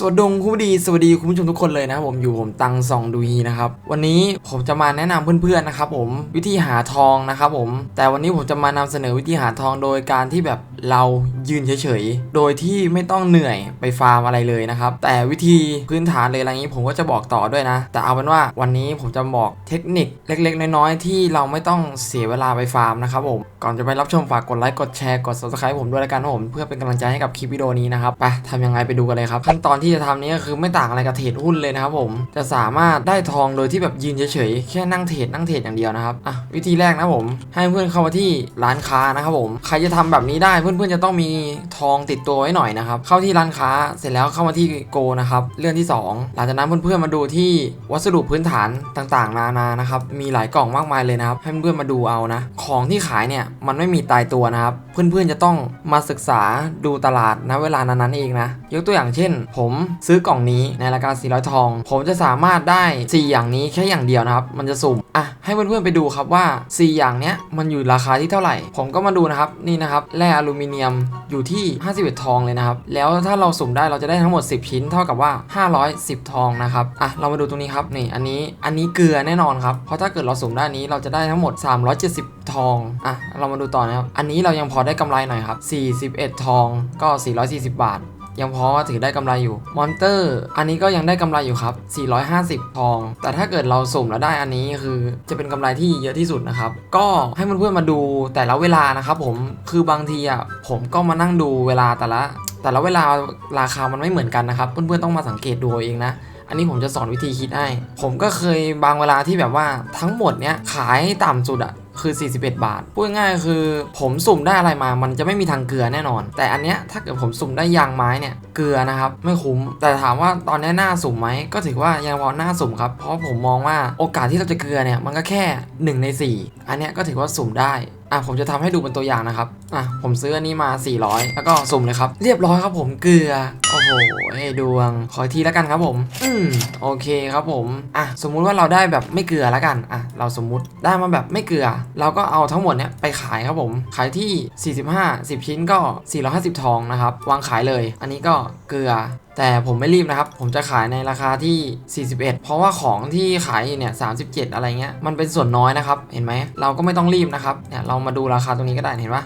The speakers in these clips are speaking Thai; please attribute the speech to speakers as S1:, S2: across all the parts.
S1: สวัสดีคุณผู้ดีสวัสดีคุณผู้ชมทุกคนเลยนะครับผมอยู่ผมตังซองดูฮีนะครับวันนี้ผมจะมาแนะนำเพื่อนๆนะครับผมวิธีหาทองนะครับผมแต่วันนี้ผมจะมานำเสนอวิธีหาทองโดยการที่แบบเรายืนเฉยๆโดยที่ไม่ต้องเหนื่อยไปฟาร์มอะไรเลยนะครับแต่วิธีพื้นฐานเลยอะไรนี้ผมก็จะบอกต่อด้วยนะ แต่เอาเป็นว่าวันนี้ผมจะบอกเทคนิคเล็กๆ น้อยๆ ที่เราไม่ต้องเสียเวลาไปฟาร์มนะครับผมก่อนจะไปรับชมฝากกดไลค์กดแชร์กด subscribe ผมด้วยล้วกันผมเพื่อเป็นกำลังใจให้กับคลิปวิดีโอนี้นะครับไปทำยังไงไปดูกันเลยครับขั้นตอนที่จะทำนี้ก็คือไม่ต่างอะไรกับเทรดหุ้นเลยนะครับผมจะสามารถได้ทองโดยที่แบบยืนเฉยๆแค่นั่งเทรดนั่งเทรดอย่างเดียวนะครับอะวิธีแรกนะผม ให้เพื่อนเข้ามาที่ร้านค้านะครับผมใครจะทำแบบนี้ได้เพื่อนๆจะต้องมีทองติดตัวไว้หน่อยนะครับเข้าที่ร้านค้าเสร็จแล้วเข้ามาที่โกนะครับเรื่องที่สองหลังจากนั้นเพื่อนๆมาดูที่วัสดุพื้นฐานต่างๆ นานานะครับมีหลายกล่องมากมายเลยนะครับให้เพื่อนๆมาดูเอานะ ของที่ขายเนี่ยมันไม่มีตายตัวนะครับ เพื่อนๆจะต้องมาศึกษาดูตลาดณเวลานั้นๆเองนะยกตัวอย่างเช่น ผมซื้อกล่องนี้ในราคา 400 ทอง ผมจะสามารถได้ 4 อย่างนี้แค่อย่างเดียวนะครับ มันจะสุ่ม อะ ให้เพื่อนๆไปดูครับว่า 4 อย่างเนี้ยมันอยู่ราคาที่เท่าไหร่ ผมก็มาดูนะครับ นี่นะครับ แร่อลูมิเนียมอยู่ที่ 51 ทองเลยนะครับ แล้วถ้าเราสุ่มได้เราจะได้ทั้งหมด 10 ชิ้น เท่ากับว่า 510 ทองนะครับ อะ เรามาดูตรงนี้ครับ นี่ อันนี้ อันนี้เกลือแน่นอนครับ เพราะถ้าเกิดเราสุ่มได้นี้เราจะได้ทั้งหมด 370 ทอง อะ เรามาดูต่อนะครับ อันนี้เรายังพอได้กำไรหน่อยครับ 41 ทองก็ 440 บาท ยังพอถือได้กำไรอยู่ มอนเตอร์ อันนี้ก็ยังได้กำไรอยู่ครับ 450 ทอง แต่ถ้าเกิดเราสุ่มแล้วได้อันนี้คือจะเป็นกำไรที่เยอะที่สุดนะครับ ก็ให้เพื่อนๆมาดูแต่ละเวลานะครับผม คือบางทีอะผมก็มานั่งดูเวลาแต่ละ แต่ละเวลาราคามันไม่เหมือนกันนะครับ เพื่อนๆต้องมาสังเกตดูเอาเองนะอันนี้ผมจะสอนวิธีคิดให้ ผมก็เคยบางเวลาที่แบบว่าทั้งหมดเนี้ยขายต่ำสุดอะ คือ 41 บาท พูดง่ายคือผมสุ่มได้อะไรมา มันจะไม่มีทางเกลือแน่นอน แต่อันเนี้ยถ้าเกิดผมสุ่มได้ยางไม้เนี่ยเกลือนะครับไม่คุ้ม แต่ถามว่าตอนนี้หน้าสุ่มไหมก็ถือว่ายังพอหน้าสุ่มครับ เพราะผมมองว่าโอกาสที่เราจะเกลือเนี่ยมันก็แค่ 1 ใน 4 อันเนี้ยก็ถือว่าสุ่มได้อะผมจะทำให้ดูเป็นตัวอย่างนะครับ อะผมซื้ออันนี้มา 400 แล้วก็สุ่มเลยครับ เรียบร้อยครับผมเกลือ โอ้โหเอ้ดวง ขอทีแล้วกันครับผม อืมโอเคครับผม อะสมมุติว่าเราได้แบบไม่เกลือแล้วกัน อะเราสมมุติได้มาแบบไม่เกลือ เราก็เอาทั้งหมดเนี้ยไปขายครับผม ขายที่ 45 10 ชิ้นก็ 450 ทองนะครับ วางขายเลย อันนี้ก็เกลือ แต่ผมไม่รีบนะครับ ผมจะขายในราคาที่ 41 เพราะว่าของที่ขายอยู่เนี่ย37 อะไรเงี้ย มันเป็นส่วนน้อยนะครับ เห็นไหม เราก็ไม่ต้องรีบนะครับ เนี่ยเรามาดูราคาตรงนี้ก็ได้ เห็นปะ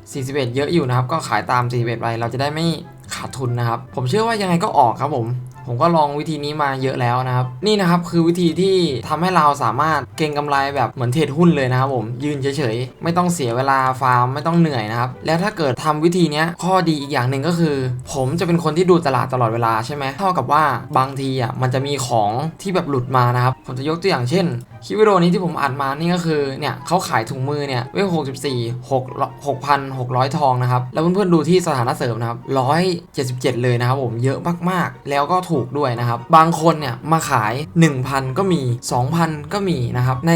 S1: 41 เยอะอยู่นะครับ ก็ขายตาม 41ไป เราจะได้ไม่ขาดทุนนะครับ ผมเชื่อว่ายังไงก็ออกครับผม ผมก็ลองวิธีนี้มาเยอะแล้วนะครับ นี่นะครับคือวิธีที่ทำให้เราสามารถเก็งกำไรแบบเหมือนเทรดหุ้นเลยนะครับผมยืนเฉยๆ ไม่ต้องเสียเวลาฟาร์มไม่ต้องเหนื่อยนะครับ แล้วถ้าเกิดทำวิธีนี้ข้อดีอีกอย่างหนึ่งก็คือ ผมจะเป็นคนที่ดูตลาดตลอดเวลาใช่ไหมเท่ากับว่าบางทีอะมันจะมีของที่แบบหลุดมานะครับ ผมจะยกตัวอย่างเช่นคลิปวิดีโอนี้ที่ผมอัดมานี่ก็คือเนี่ยเขาขายถุงมือเนี่ยเวล64 6 6,600ทองนะครับแล้วเพื่อนๆดูที่สถานะเสริมนะครับ177เลยนะครับผมเยอะมากๆ แล้วก็ถูกด้วยนะครับ บางคนเนี่ยมาขาย 1,000 ก็มี 2,000 ก็มีนะครับ ใน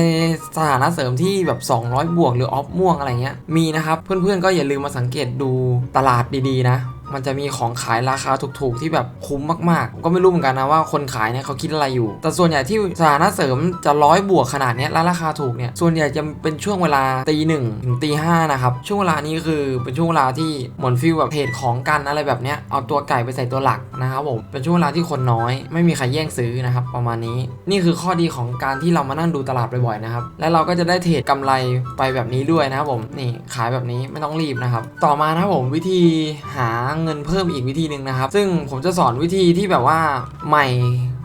S1: สถานะเสริมที่แบบ 200 บวกหรือออฟม่วงอะไรเงี้ย มีนะครับ เพื่อนๆก็อย่าลืมมาสังเกตดูตลาดดีๆนะ มันจะมีของขายราคาถูกๆ ที่แบบคุ้มมากๆ ก็ไม่รู้เหมือนกันนะว่าคนขายเนี่ยเขาคิดอะไรอยู่ แต่ส่วนใหญ่ที่สถานะเสริมจะร้อยบวกขนาดนี้แล้วราคาถูกเนี่ย ส่วนใหญ่จะเป็นช่วงเวลาตีหนึ่งถึงตีห้านะครับ ช่วงเวลานี้คือเป็นช่วงเวลาที่เหมือนฟิลแบบเทรดของกันอะไรแบบเนี้ย เอาตัวไก่ไปใส่ตัวหลักนะครับผม เป็นช่วงเวลาที่คนน้อย ไม่มีใครแย่งซื้อนะครับประมาณนี้ นี่คือข้อดีของการที่เรามานั่งดูตลาดบ่อยๆนะครับ และเราก็จะได้เทรดกำไรไปแบบนี้ด้วยนะครับผม นี่ขายแบบนี้ไม่ต้องรีบนะครับ ต่อมานะครับผมวิธีหาเเงินเพิ่มอีกวิธีหนึ่งนะครับ ซึ่งผมจะสอนวิธีที่แบบว่าใหม่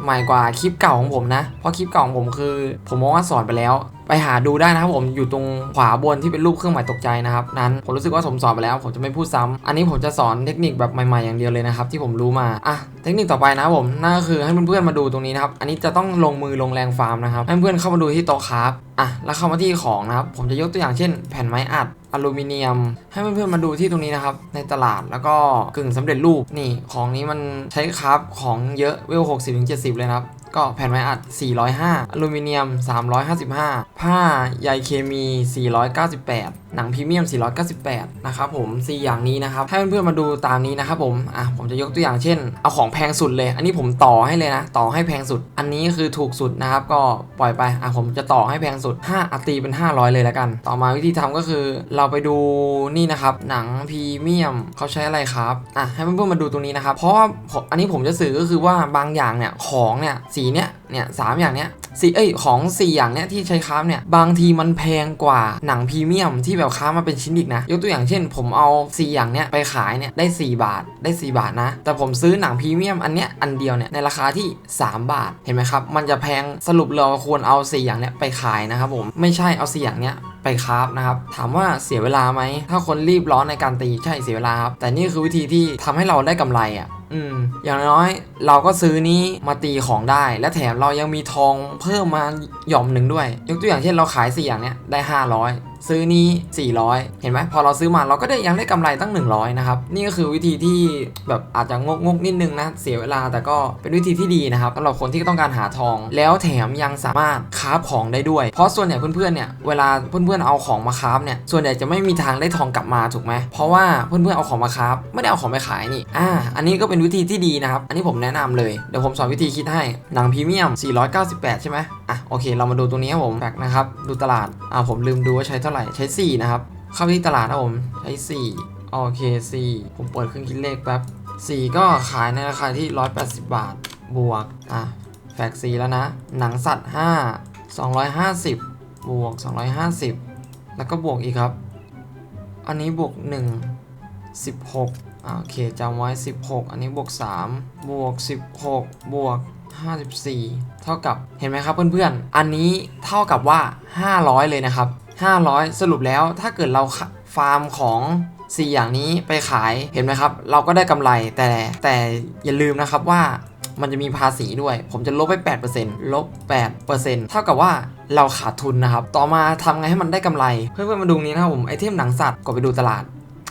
S1: ใหม่กว่าคลิปเก่าของผมนะ เพราะคลิปเก่าของผมคือ ผมมองว่าสอนไปแล้ว ไปหาดูได้นะครับผมอยู่ตรงขวาบนที่เป็นรูปเครื่องหมายตกใจนะครับนั้นผมรู้สึกว่าผมสอนไปแล้ว ผมจะไม่พูดซ้ำอันนี้ผมจะสอนเทคนิคแบบใหม่ๆอย่างเดียวเลยนะครับที่ผมรู้มาอะเทคนิคต่อไปนะครับผมนั่นก็คือให้เพื่อนๆมาดูตรงนี้นะครับอันนี้จะต้องลงมือลงแรงฟาร์มนะครับให้เพื่อนเข้ามาดูที่โต๊ะครับอะแล้วเข้ามาที่ของนะครับผมจะยกตัวอย่างเช่น แผ่นไม้อัดอลูมิเนียม ให้เพื่อนๆมาดูที่ตรงนี้นะครับ ในตลาดแล้วก็กึ่งสำเร็จรูปนี่ของนี้มันใช้คราฟของเยอะเวล60-70เลยนะครับ ก็แผ่นไม้อัด 405 อลูมิเนียม 355 ผ้าใยเคมี 498หนังพรีเมียม 498 นะครับผม 4 อย่างนี้นะครับ ให้เพื่อนๆมาดูตามนี้นะครับผม อะ ผมจะยกตัวอย่างเช่น เอาของแพงสุดเลย อันนี้ผมต่อให้เลยนะ ต่อให้แพงสุด อันนี้คือถูกสุดนะครับ ก็ปล่อยไป อะ ผมจะต่อให้แพงสุด 5อัตีเป็น 500 เลยแล้วกัน ต่อมาวิธีทำก็คือ เราไปดูนี่นะครับ หนังพรีเมียมเขาใช้อะไรครับ อะ ให้เพื่อนๆมาดูตรงนี้นะครับ เพราะว่าอันนี้ผมจะสื่อก็คือว่าบางอย่างเนี่ย ของเนี่ย สีเนี่ย เนี่ยสามอย่างเนี้ยสีเอ้ยของ 4 อย่างเนี้ยที่ใช้ค้าฟเนี่ยบางทีมันแพงกว่าหนังพรีเมียมที่แบบค้ามาเป็นชิ้นอีกนะ ยกตัวอย่างเช่น ผมเอา 4 อย่างเนี้ยไปขายเนี่ยได้ 4 บาทได้ 4 บาทนะ แต่ผมซื้อหนังพรีเมียมอันเนี้ยอันเดียวเนี่ยในราคาที่ 3 บาทเห็นไหมครับ มันจะแพงสรุปเราควรเอา 4 อย่างเนี้ยไปขายนะครับผมไม่ใช่เอา 4 อย่างเนี้ยไปคราฟนะครับ ถามว่าเสียเวลาไหม ถ้าคนรีบร้อนในการตีใช่เสียเวลาครับ แต่นี่คือวิธีที่ทำให้เราได้กำไรอะ อืมอย่างน้อยเราก็ซื้อนี้มาตีของได้ และแถมเรายังมีทองเพิ่มมาหย่อมหนึ่งด้วย ยกตัวอย่างเช่นเราขายสี่อย่างเนี้ยได้ 500 ซื้อนี้ 400 เห็นไหมพอเราซื้อมาเราก็ได้ยังได้กำไรตั้ง 100 นะครับ นี่ก็คือวิธีที่แบบอาจจะงกงกนิดนึงนะ เสียเวลาแต่ก็เป็นวิธีที่ดีนะครับสำหรับคนที่ต้องการหาทอง แล้วแถมยังสามารถคราของได้ด้วย เพราะส่วนใหญ่เพื่อนๆเนี่ยเวลาเพื่อนๆเอาของมาคราเนี่ยส่วนใหญ่จะไม่มีทางได้ทองกลับมาถูกไหมเพราะว่าเพื่อนๆเอาของมาคราไม่ได้เอาของไปขายนี่อ่าอันนี้ก็เป็นวิธีที่ดีนะครับอันนี้ผมแนะนำเลยเดี๋ยวผมสอนวิธีคิดให้หนังพรีเมียม 498 ใช่ไหม อะโอเค เรามาดูตัวนี้ครับผมแบกนะครับ ดูตลาด อ่าผมลืมดูว่าใช้เท่าไหร่ ใช้ 4 นะครับ เข้าที่ตลาดนะผม ใช้ 4 โอเค 4 ผมเปิดเครื่องคิดเลขแป๊บ 4 ก็ขายในราคาที่ 180 บาท บวก อะแฟกซีแล้วนะ หนังสัตว์ 5 250 บวก 250 แล้วก็บวกอีกครับ อันนี้บวก 1 16อะโอเคจำไว้ 16 อันนี้บวก 3 บวก 16 บวก 54 เท่ากับเห็นไหมครับเพื่อนๆ อันนี้เท่ากับว่า 500 เลยนะครับ 500 สรุปแล้วถ้าเกิดเราฟาร์มของ4อย่างนี้ไปขายเห็นไหมครับ เราก็ได้กำไรแต่แต่อย่าลืมนะครับว่ามันจะมีภาษีด้วย ผมจะลบไป 8%ลบ 8%เท่ากับว่าเราขาดทุนนะครับ ต่อมาทำไงให้มันได้กำไร เพื่อนๆมาดูนี้นะครับผมไอเทมหนังสัตว์กดไปดูตลาด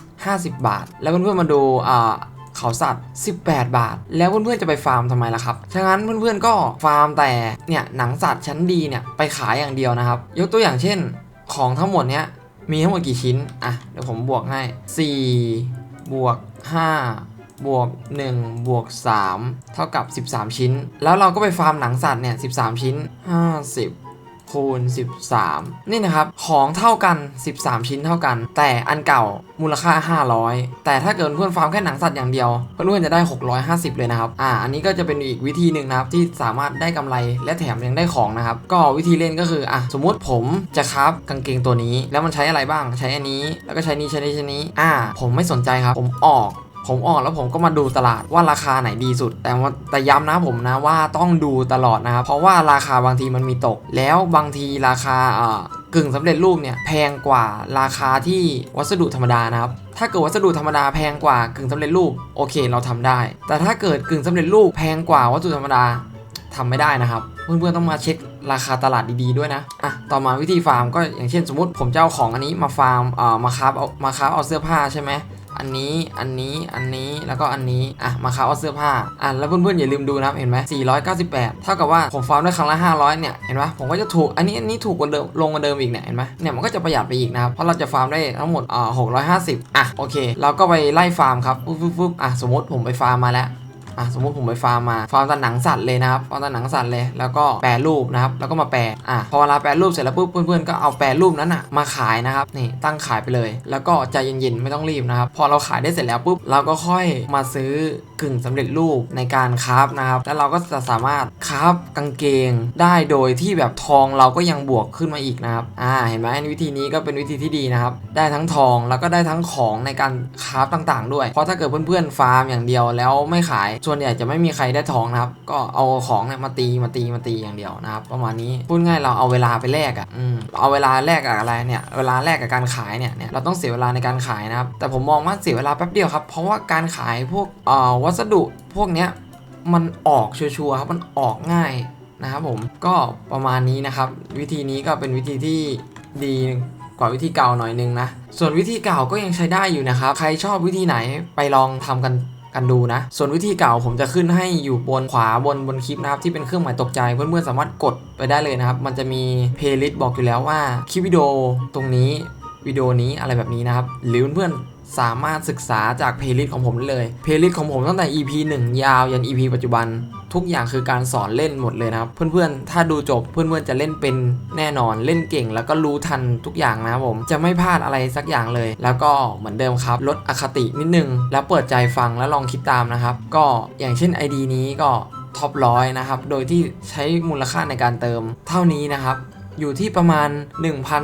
S1: 50 บาท แล้วเพื่อนๆมาดูอ่า เขาสัตว์ 18 บาท แล้วเพื่อนๆจะไปฟาร์มทำไมล่ะครับ ฉะนั้นเพื่อนๆก็ฟาร์มแต่เนี่ยหนังสัตว์ชั้นดีเนี่ยไปขายอย่างเดียวนะครับ ยกตัวอย่างเช่น ของทั้งหมดเนี้ยมีทั้งหมดกี่ชิ้น อะ เดี๋ยวผมบวกให้ 4 บวก 5 บวก 1 บวก 3 เท่ากับ 13 ชิ้น แล้วเราก็ไปฟาร์มหนังสัตว์เนี่ย 13 ชิ้น 50 คูณ 13 นี่นะครับ ของเท่ากัน 13 ชิ้นเท่ากัน แต่อันเก่ามูลค่า 500 แต่ถ้าเกิดเพื่อนฟาร์มแค่หนังสัตว์อย่างเดียวเพื่อนๆจะได้ 650 เลยนะครับ อ่า อันนี้ก็จะเป็นอีกวิธีหนึ่งนะครับ ที่สามารถได้กำไรและแถมยังได้ของนะครับ ก็วิธีเล่นก็คือ อะ สมมุติผมจะคราฟกางเกงตัวนี้ แล้วมันใช้อะไรบ้าง ใช้อันนี้ แล้วก็ใช้นี้ ใช้นี้ ใช้นี้ อ่า ผมไม่สนใจครับ ผมออก ผมออกแล้วผมก็มาดูตลาดว่าราคาไหนดีสุด แต่ว่าแต่ย้ำนะผมนะว่าต้องดูตลอดนะครับเพราะว่าราคาบางทีมันมีตก แล้วบางทีราคาเอ่ากึ่งสำเร็จรูปเนี่ยแพงกว่าราคาที่วัสดุธรรมดานะครับถ้าเกิดวัสดุธรรมดาแพงกว่ากึ่งสำเร็จรูปโอเคเราทำได้ แต่ถ้าเกิดกึ่งสำเร็จรูปแพงกว่าวัสดุธรรมดาทำไม่ได้นะครับ เพื่อนๆต้องมาเช็คราคาตลาดดีๆด้วยนะอะต่อมาวิธีฟาร์มก็อย่างเช่นสมมติผมจะเอาของอันนี้มาฟาร์มเอ่อมาคราฟเอามาคราฟเอาเสื้อผ้าใช่ไหม อันนี้ อันนี้ อันนี้ แล้วก็อันนี้ อะ มาคาฟเอาเสื้อผ้า อะ แล้วเพื่อนๆอย่าลืมดูนะครับเห็นไหม498 เท่ากับว่าผมฟาร์มได้ครั้งละ 500 เนี่ย เห็นไหมผมก็จะถูก อันนี้ อันนี้ถูกกว่าเดิม ลงกว่าเดิมอีกเนี่ย เห็นไหมเนี่ย มันก็จะประหยัดไปอีกนะครับ เพราะเราจะฟาร์มได้ทั้งหมดอ่า650 อะ โอเค เราก็ไปไล่ฟาร์มครับปุ๊บปุ๊บปุ๊บอะ สมมติผมไปฟาร์มมาแล้ว อะสมมติผมไปฟาร์มมาฟาร์มตาหนังสัตว์เลยนะครับฟาร์มตาหนังสัตว์เลยแล้วก็แปรรูปนะครับแล้วก็มาแปรอะพอเวลาแปรรูปเสร็จแล้วปุ๊บเพื่อนๆก็เอาแปรรูปนั้นอะมาขายนะครับนี่ตั้งขายไปเลย แล้วก็ใจเย็นๆไม่ต้องรีบนะครับพอเราขายได้เสร็จแล้วปุ๊บเราก็ค่อยมาซื้อ กึ่งสำเร็จรูปในการคราฟนะครับ แล้วเราก็จะสามารถคราฟกางเกงได้โดยที่แบบทองเราก็ยังบวกขึ้นมาอีกนะครับ อ่า เห็นไหมวิธีนี้ก็เป็นวิธีที่ดีนะครับ ได้ทั้งทองแล้วก็ได้ทั้งของในการคราฟต่างๆ ด้วย เพราะถ้าเกิดเพื่อนๆฟาร์มอย่างเดียวแล้วไม่ขาย ส่วนใหญ่จะไม่มีใครได้ทองนะครับ ก็เอาของเนี่ยมาตีมาตีมาตีอย่างเดียวนะครับ ประมาณนี้ พูดง่ายเราเอาเวลาไปแลกอะ อืม เอาเวลาแลกกับอะไรเนี่ย เวลาแลกกับการขายเนี่ยเนี่ย เราต้องเสียเวลาในการขายนะครับ แต่ผมมองว่าเสียเวลาแป๊บเดียวครับ เพราะว่าการขายพวกเอ่อวัสดุพวกเนี้ยมันออกชัวร์ครับมันออกง่ายนะครับผมก็ประมาณนี้นะครับ วิธีนี้ก็เป็นวิธีที่ดีกว่าวิธีเก่าหน่อยนึงนะ ส่วนวิธีเก่าก็ยังใช้ได้อยู่นะครับ ใครชอบวิธีไหนไปลองทำกันกันดูนะ ส่วนวิธีเก่าผมจะขึ้นให้อยู่บนขวาบนบนคลิปนะครับที่เป็นเครื่องหมายตกใจ เพื่อนๆสามารถกดไปได้เลยนะครับ มันจะมีเพลย์ลิสต์บอกอยู่แล้วว่าคลิปวิดีโอตรงนี้ วิดีโอนี้อะไรแบบนี้นะครับ หรือเพื่อนๆสามารถศึกษาจากเพลย์ลิสต์ของผมได้เลย เพลย์ลิสต์ของผมตั้งแต่ EP 1 ยาวยัน EP ปัจจุบัน ทุกอย่างคือการสอนเล่นหมดเลยนะครับ เพื่อนๆ ถ้าดูจบเพื่อนๆจะเล่นเป็นแน่นอนเล่นเก่ง แล้วก็รู้ทันทุกอย่างนะครับผมจะไม่พลาดอะไรสักอย่างเลย แล้วก็เหมือนเดิมครับ ลดอคตินิดนึง แล้วเปิดใจฟังแล้วลองคิดตามนะครับ ก็อย่างเช่น ID นี้ก็ท็อปร้อยนะครับ โดยที่ใช้มูลค่าในการเติมเท่านี้นะครับ อยู่ที่ประมาณ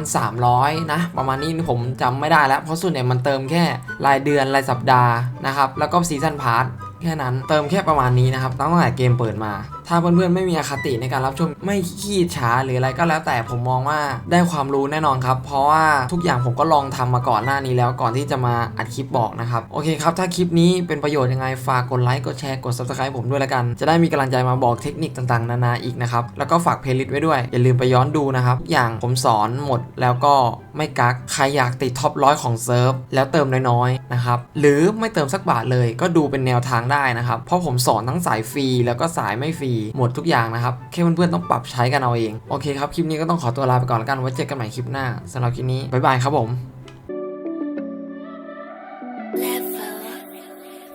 S1: 1,300 นะ ประมาณนี้ผมจำไม่ได้แล้ว เพราะส่วนใหญ่มันเติมแค่รายเดือนรายสัปดาห์นะครับ แล้วก็ซีซันพาร์ทแค่นั้นเติมแค่ประมาณนี้นะครับตั้งแต่เกมเปิดมาถ้าเพื่อนๆไม่มีอคติในการรับชมไม่ขี้ช้าหรืออะไรก็แล้วแต่ผมมองว่าได้ความรู้แน่นอนครับ เพราะว่าทุกอย่างผมก็ลองทำมาก่อนหน้านี้แล้วก่อนที่จะมาอัดคลิปบอกนะครับ โอเคครับ ถ้าคลิปนี้เป็นประโยชน์ยังไงฝากกดไลค์กดแชร์กด subscribe ผมด้วยละกัน จะได้มีกำลังใจมาบอกเทคนิคต่างๆ นานาอีกนะครับ แล้วก็ฝากเพลย์ลิสต์ไว้ด้วย อย่าลืมไปย้อนดูนะครับทุกอย่างผมสอนหมดแล้วก็ไม่กักใครอยากติดท็อปร้อยของเซิร์ฟแล้วเติมน้อยๆนะครับหรือไม่เติมสักบาทเลยก็ดูเป็นแนวทางได้นะครับเพราะผมสอนทั้งสายฟรีแล้วก็สายไม่ฟรีหมดทุกอย่างนะครับแค่เพื่อนๆต้องปรับใช้กันเอาเองโอเคครับคลิปนี้ก็ต้องขอตัวลาไปก่อนแล้วกันไว้เจอกันใหม่คลิปหน้าสำหรับคลิปนี้บ๊ายบายครับผม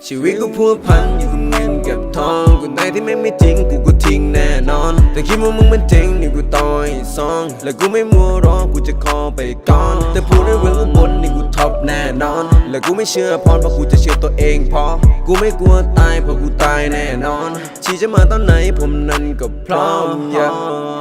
S2: ชีวิตกูพัวพันอยู่กับเงินกับทองกูไหนที่ไม่ไม่จริงกูก็ทิ้งแน่นอน แต่คิดว่ามึงมันจริงนี่กูต่อยซอง และกูไม่มัวรอกูจะคอไปก่อน แต่พูดในเรื่องข้าบนนี่กูท็อปแน่นอน และกูไม่เชื่อพรเพราะกูจะเชื่อตัวเองพอ กูไม่กลัวตายเพราะกูตายแน่นอนชีจะมาตอนไหนผมนั้นก็พร้อม yeah